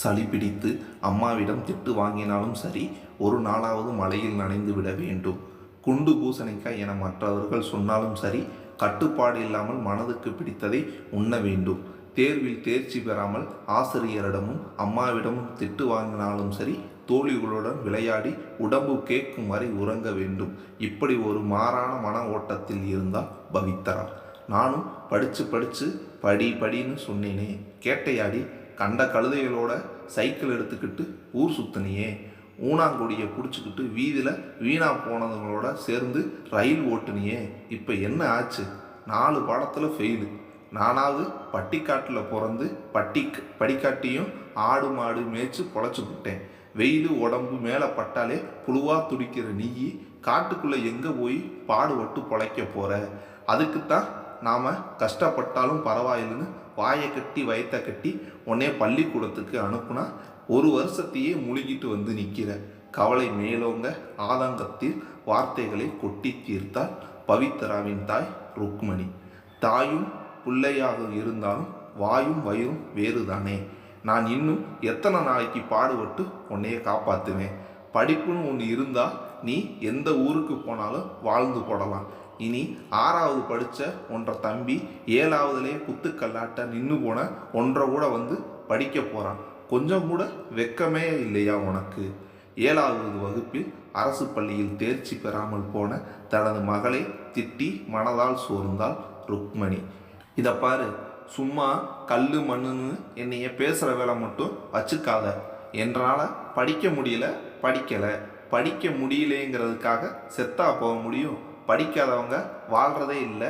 சளி பிடித்து அம்மாவிடம் திட்டு வாங்கினாலும் சரி ஒரு நாளாவது மழையில் நனைந்து விட வேண்டும். குண்டு பூசணிக்காய் என மற்றவர்கள் சொன்னாலும் சரி கட்டுப்பாடு இல்லாமல் மனதுக்கு பிடித்ததை உண்ண வேண்டும். தேர்வில் தேர்ச்சி பெறாமல் ஆசிரியரிடமும் அம்மாவிடமும் திட்டு வாங்கினாலும் சரி தோழிகளுடன் விளையாடி உடம்பு கேட்கும் வரை உறங்க வேண்டும். இப்படி ஒரு மாறான மன ஓட்டத்தில் இருந்தால் பவித்தரா நானும் படித்து படித்து படி படின்னு சொன்னேனே கேட்டையாடி கண்ட கழுதைகளோட சைக்கிள் எடுத்துக்கிட்டு ஊர் சுத்தினியே ஊனாங்குடியை பிடிச்சிக்கிட்டு வீதியில் வீணாக போனதுங்களோட சேர்ந்து ரயில் ஓட்டுனியே இப்போ என்ன ஆச்சு? நாலு பாடத்தில் ஃபெயிலு நானாவது பட்டிக்காட்டில் பிறந்து பட்டி படிக்காட்டியும் ஆடு மாடு மேய்ச்சி பொழைச்சி விட்டேன். வெயில் உடம்பு மேலே பட்டாலே புழுவா துடிக்கிற நீ காட்டுக்குள்ளே எங்கே போய் பாடுபட்டு பொழைக்க போகிற அதுக்குத்தான் நாம் கஷ்டப்பட்டாலும் பரவாயில்லைன்னு வாயை கட்டி வயத்தை கட்டி உடனே பள்ளிக்கூடத்துக்கு அனுப்புனா ஒரு வருஷத்தையே முழுகிட்டு வந்து நிற்கிற கவலை மேலோங்க ஆதங்கத்தில் வார்த்தைகளை கொட்டி தீர்த்தால் பவித்ராவின் தாய் ருக்மணி. தாயும் பிள்ளையாக இருந்தாலும் வாயும் வயிறும் வேறுதானே. நான் இன்னும் எத்தனை நாளைக்கு பாடுபட்டு உன்னைய காப்பாற்றுவேன் படிப்புன்னு ஒன்று இருந்தால் நீ எந்த ஊருக்கு போனாலும் வாழ்ந்து போடலாம். இனி ஆறாவது படித்த ஒன்ற தம்பி ஏழாவதுலேயே குத்துக்கல்லாட்ட நின்று போன ஒன்றை கூட வந்து படிக்க போகிறான் கொஞ்சம் கூட வெக்கமே இல்லையா உனக்கு? ஏழாவது வகுப்பில் அரசு பள்ளியில் தேர்ச்சி பெறாமல் போன தனது மகளை திட்டி மனதால் சோர்ந்தாள் ருக்மணி. இதை பாரு சும்மா கல் மண்ணுன்னு என்னைய பேசுகிற வேலை மட்டும் வச்சுக்காத. என்றால் படிக்க முடியல படிக்கலை. படிக்க முடியலேங்கிறதுக்காக செத்தா போக முடியும். படிக்காதவங்க வாழ்கிறதே இல்லை.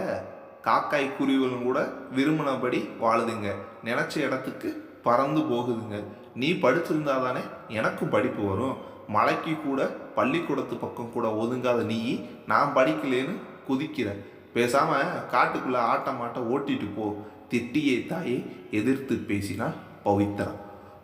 காக்காய் குருவிகளும் கூட விரும்பினபடி வாழுதுங்க. நினச்ச இடத்துக்கு பறந்து போகுதுங்க. நீ படிச்சிருந்தா தானே எனக்கும் படிப்பு வரும். மலைக்கு கூட பள்ளிக்கூடத்து பக்கம் கூட ஒதுங்காத நீ நான் படிக்கலேன்னு குதிக்கிற. பேசாமல் காட்டுக்குள்ளே ஆட்டம் ஓட்டிட்டு போ. திட்டியை தாயை எதிர்த்து பேசினார் பவித்ரா.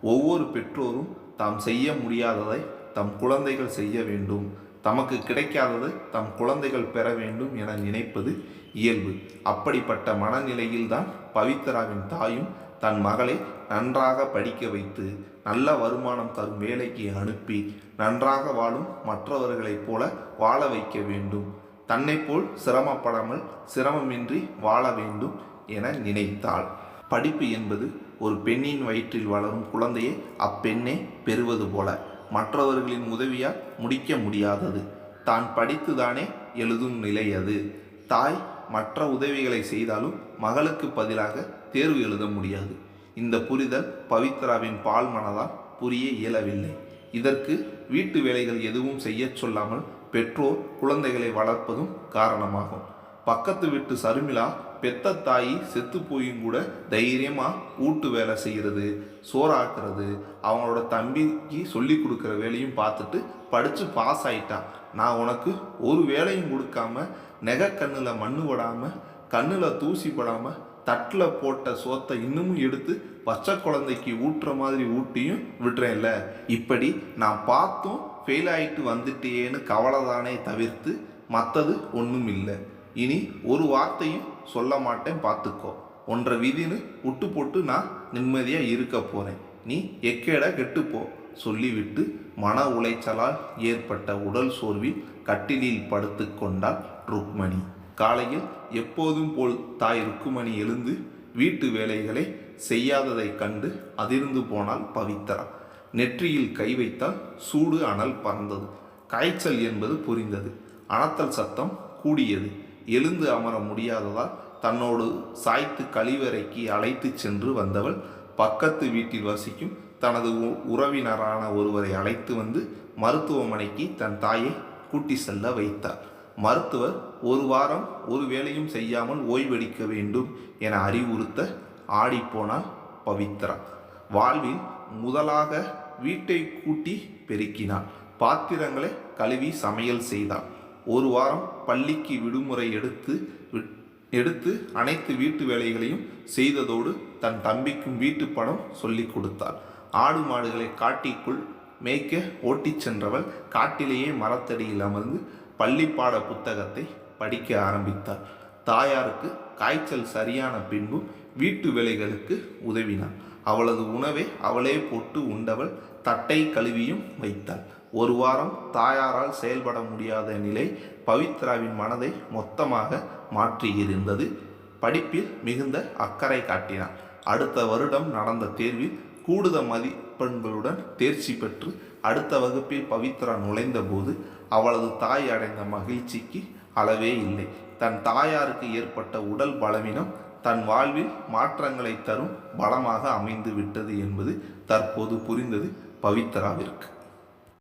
ஒவ்வொரு பெற்றோரும் தாம் செய்ய முடியாததை தம் குழந்தைகள் செய்ய வேண்டும். தமக்கு கிடைக்காதது தம் குழந்தைகள் பெற வேண்டும் என நினைப்பது இயல்பு. அப்படிப்பட்ட மனநிலையில்தான் பவித்ராவின் தாயும் தன் மகளை நன்றாக படிக்க வைத்து நல்ல வருமானம் தரும் வேலைக்கு அனுப்பி நன்றாக வாழும் மற்றவர்களைப் போல வாழ வைக்க வேண்டும். தன்னைப்போல் போல் சிரமப்படாமல் சிரமமின்றி வாழ வேண்டும் என நினைத்தாள். படிப்பு என்பது ஒரு பெண்ணின் வயிற்றில் வளரும் குழந்தையை அப்பெண்ணே பெறுவது போல. மற்றவர்களின் உதவியால் முடிக்க முடியாதது. தான் படித்துதானே எழுதும் நிலை அது. தாய் மற்ற உதவிகளை செய்தாலும் மகளுக்கு பதிலாக தேர்வு எழுத முடியாது. இந்த புரிதல் பவித்ராவின் பால் மனதால் புரிய இயலவில்லை. இதற்கு வீட்டு வேலைகள் எதுவும் செய்யச் சொல்லாமல் பெற்றோர் குழந்தைகளை வளர்ப்பதும் காரணமாகும். பக்கத்து வீட்டு சருமிளா பெத்த தாயி செத்து போயும் கூட தைரியமாக வீட்டு வேலை செய்கிறது சோறாக்குறது அவங்களோட தம்பிக்கு சொல்லி கொடுக்குற வேலையும் பார்த்துட்டு படித்து பாஸ் ஆயிட்டான் நான் உனக்கு ஒரு வேலையும் கொடுக்காம நெகை கண்ணில் மண்ணு படாமல் கண்ணில் தூசி படாமல் தட்டில் போட்ட சோத்தை இன்னமும் எடுத்து பச்சை குழந்தைக்கு ஊட்டுற மாதிரி ஊட்டியும் விட்டுறேன்ல. இப்படி நான் பார்த்தும் ஃபெயில் ஆகிட்டு வந்துட்டேன்னு கவலை தானே தவிர்த்து மற்றது ஒன்றும் இல்லை இனி ஒரு வார்த்தையும் சொல்ல மாட்டேன் பார்த்துக்கோ. ஒன்றை விதின்னு விட்டு போட்டு நான் நிம்மதியாக இருக்க போகிறேன் நீ எக்கேட கெட்டுப்போ. சொல்லிவிட்டு மன உளைச்சலால் ஏற்பட்ட உடல் சோர்வில் கட்டிலில் படுத்து கொண்டாள் ருக்மணி. காலையில் எப்போதும் போல் தாய் ருக்குமணி எழுந்து வீட்டு வேலைகளை செய்யாததைக் கண்டு அதிர்ந்து போனால் பவித்ரா. நெற்றியில் கை வைத்தால் சூடு அனல் பறந்தது. காய்ச்சல் என்பது புரிந்தது. அனத்தல் சத்தம் கூடியது. எழுந்து அமர முடியாததால் தன்னோடு சாய்த்து கழிவறைக்கு அழைத்து சென்று வந்தவள் பக்கத்து வீட்டில் வசிக்கும் தனது உ- உறவினரான ஒருவரை அழைத்து வந்து மருத்துவமனைக்கு தன் தாயை கூட்டி செல்ல வைத்தார். மருத்துவர் ஒரு வாரம் ஒரு வேலையும் செய்யாமல் ஓய்வெடுக்க வேண்டும் என அறிவுறுத்த ஆடிப்போனார் பவித்ரா. வாழ்வில் முதலாக வீட்டை கூட்டி பெருக்கினாள் பாத்திரங்களை கழுவி சமையல் செய்தாள் ஒரு வாரம் பள்ளிக்கு விடுமுறை எடுத்து விட்- எடுத்து அனைத்து வீட்டு வேலைகளையும் செய்ததோடு தன் தம்பிக்கும் வீட்டு படம் சொல்லிக் கொடுத்தாள். ஆடு மாடுகளை காட்டிக்குள் மேய்க்க ஓட்டிச் சென்றவள் காட்டிலேயே மரத்தடியில் அமர்ந்து பள்ளிப்பாட புத்தகத்தை படிக்க ஆரம்பித்தாள். தாயாருக்கு காய்ச்சல் சரியான பின்பும் வீட்டு வேலைகளுக்கு உதவினாள். அவளது உணவை அவளே போட்டு உண்டவள் தட்டை கழுவியும் வைத்தாள். ஒரு வாரம் தாயாரால் செயல்பட முடியாத நிலை பவித்ராவின் மனதை மொத்தமாக மாற்றியிருந்தது. படிப்பில் மிகுந்த அக்கறை காட்டினாள் அடுத்த வருடம் நடந்த தேர்வில் கூடுதல் மதிப்பெண்களுடன் தேர்ச்சி பெற்று அடுத்த வகுப்பில் பவித்ரா நுழைந்தபோது அவளது தாய் அடைந்த மகிழ்ச்சிக்கு அளவே இல்லை. தன் தாயாருக்கு ஏற்பட்ட உடல் பலவீனம் தன் வாழ்வில் மாற்றங்களை தரும் பலமாக அமைந்து விட்டது என்பது தற்போது புரிந்தது பவித்ராவிற்கு.